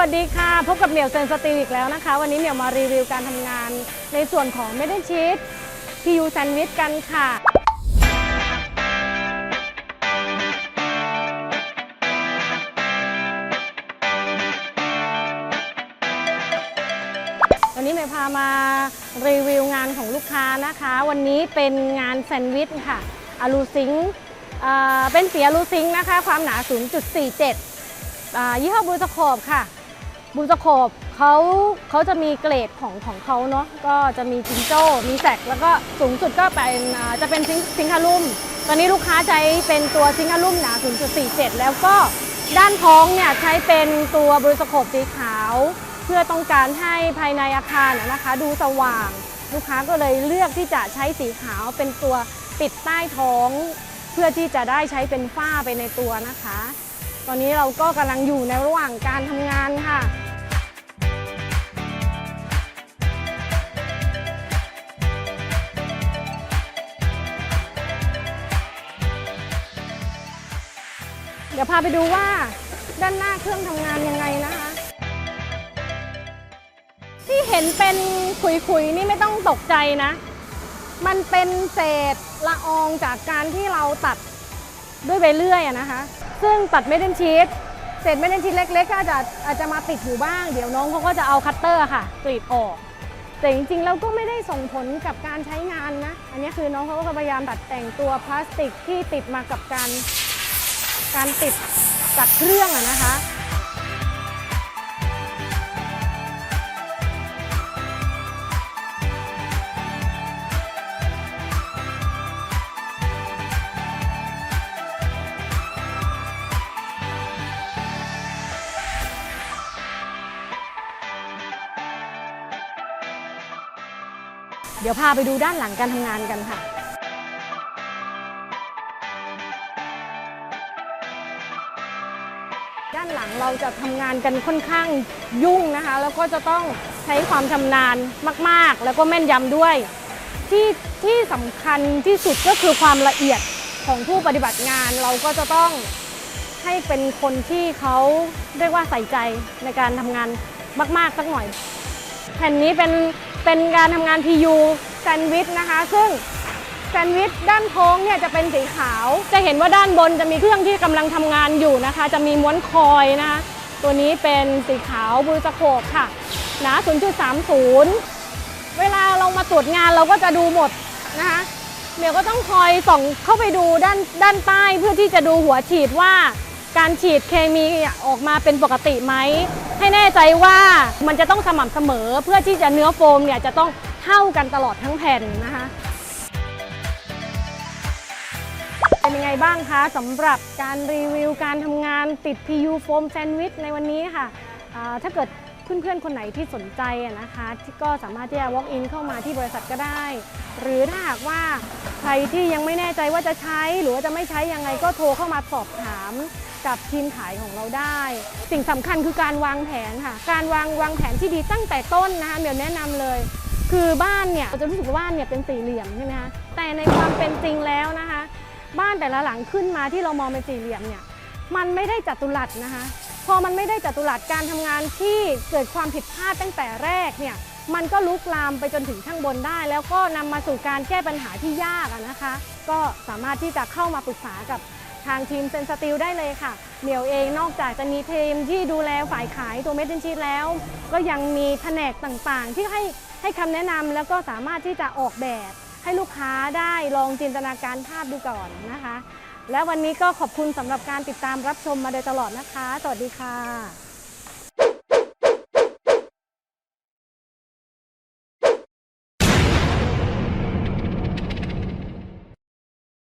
วัสดีค่ะพบกับเหมียวเซนสตีอีกแล้วนะคะ วันนี้เหมียวมารีวิวการทำงานในส่วนของเมด n ชีสพียูแซนด์วิชกันค่ะ วันนี้เหมย์พามารีวิวงานของลูกค้านะคะ วันนี้เป็นงานแซนด์วิชค่ะอะลูซิงเเป็นสีอะลูซิงนะคะ ความหนา 0.47ยี่ห้อบูสโคบค่ะ บูสโคบเขาเขาจะมีเกรดของของเขาเนาะก็จะมีจิงโจ้ มีแซกแล้วก็สูงสุดก็เป็นจะเป็นซิงซิงคารุ่ม ตอนนี้ลูกค้าใช้เป็นตัวซิงคารุ่มหนา 0.47 แล้วก็ด้านท้องเนี่ยใช้เป็นตัวบูสโคบสีขาว เพื่อต้องการให้ภายในอาคารนะคะ ดูสว่าง ลูกค้าก็เลยเลือกที่จะใช้สีขาวเป็นตัวติดใต้ท้อง เพื่อที่จะได้ใช้เป็นฝ้าไปในตัวนะคะ ตอนนี้เราก็กำลังอยู่ในระหว่างการทำงานค่ะเดี๋ยวพาไปดูว่าด้านหน้าเครื่องทำงานยังไงนะคะ ที่เห็นเป็นขุยๆนี่ไม่ต้องตกใจนะ มันเป็นเศษละอองจากการที่เราตัดด้วยใบเลื่อยนะคะ ซึ่งตัดเม็ดเนชีสเศษเม็ดเนชีสเล็กๆก็อาจจะอาจจะมาติดอยู่บ้าง เดี๋ยวน้องเขาก็จะเอาคัตเตอร์ค่ะกรีดออก แต่จริงๆเราก็ไม่ได้ส่งผลกับการใช้งานนะ อันนี้คือน้องเขาก็พยายามตัดแต่งตัวพลาสติกที่ติดมากับการการติดจากเครื่องอะนะคะ เดี๋ยวพาไปดูด้านหลังการทำงานกันค่ะ ด้านหลังเราจะทำงานกันค่อนข้างยุ่งนะคะ แล้วก็จะต้องใช้ความชำนาญมาก ๆ แล้วก็แม่นยำด้วย ที่ที่สำคัญที่สุดก็คือความละเอียดของผู้ปฏิบัติงานเราก็จะต้องให้เป็นคนที่เขาเรียกว่าใส่ใจในการทำงานมาก ๆ สักหน่อย แผ่นนี้เป็น เป็นการทำงาน PU แซนด์วิชนะคะ ซึ่งแซนด์วิชด้านท้งเนี่ยจะเป็นสีขาว จะเห็นว่าด้านบนจะมีเครื่องที่กำลังทำงานอยู่นะคะ จะมีม้วนคอยนะคะตัวนี้เป็นสีขาวบูสโคปค่ะหนา0.30 เวลาเรามาตรวจงานเราก็จะดูหมดนะคะเดี๋ยวก็ต้องคอยส่องเข้าไปดูด้านด้านใต้เพื่อที่จะดูหัวฉีดว่า การฉีดเคมีออกมาเป็นปกติไหม ให้แน่ใจว่ามันจะต้องสม่ำเสมอเพื่อที่จะเนื้อโฟมเนี่ยจะต้องเท่ากันตลอดทั้งแผ่นนะคะเป็นยังไงบ้างคะสำหรับการรีวิวการทำงานติด PU โฟมแซนด์วิชในวันนี้ค่ะถ้าเกิด เพื่อนๆ คนไหนที่สนใจนะคะที่ก็สามารถที่จะ walk in เข้ามาที่บริษัทก็ได้ หรือถ้าหากว่าใครที่ยังไม่แน่ใจว่าจะใช้หรือว่าจะไม่ใช้ยังไงก็โทรเข้ามาสอบถามกับทีมขายของเราได้ สิ่งสำคัญคือการวางแผนค่ะ การวางวางแผนที่ดีตั้งแต่ต้นนะคะเดี๋ยวแนะนำเลย คือบ้านเนี่ยเราจะรู้สึกว่าบ้านเนี่ยเป็นสี่เหลี่ยมใช่ไหมคะแต่ในความเป็นจริงแล้วนะคะ บ้านแต่ละหลังขึ้นมาที่เรามองเป็นสี่เหลี่ยมเนี่ยมันไม่ได้จัตุรัสนะคะ พอมันไม่ได้จัตุรัสการทำงานที่เกิดความผิดพลาดตั้งแต่แรกเนี่ยมันก็ลุกลามไปจนถึงข้างบนได้ แล้วก็นำมาสู่การแก้ปัญหาที่ยากนะคะ ก็สามารถที่จะเข้ามาปรึกษากับทางทีมเซนสติลได้เลยค่ะ เหมียวเองนอกจากจะมีทีมที่ดูแลฝ่ายขายตัวเมดเ n นชีแล้ว ก็ยังมีแผนกต่างๆ ที่ให้ให้คำแนะนำแล้วก็สามารถที่จะออกแบบ ให้ลูกค้าได้ลองจินตนาการภาพดูก่อนนะคะ และวันนี้ก็ขอบคุณสำหรับการติดตามรับชมมาโดยตลอดนะคะ สวัสดีค่ะ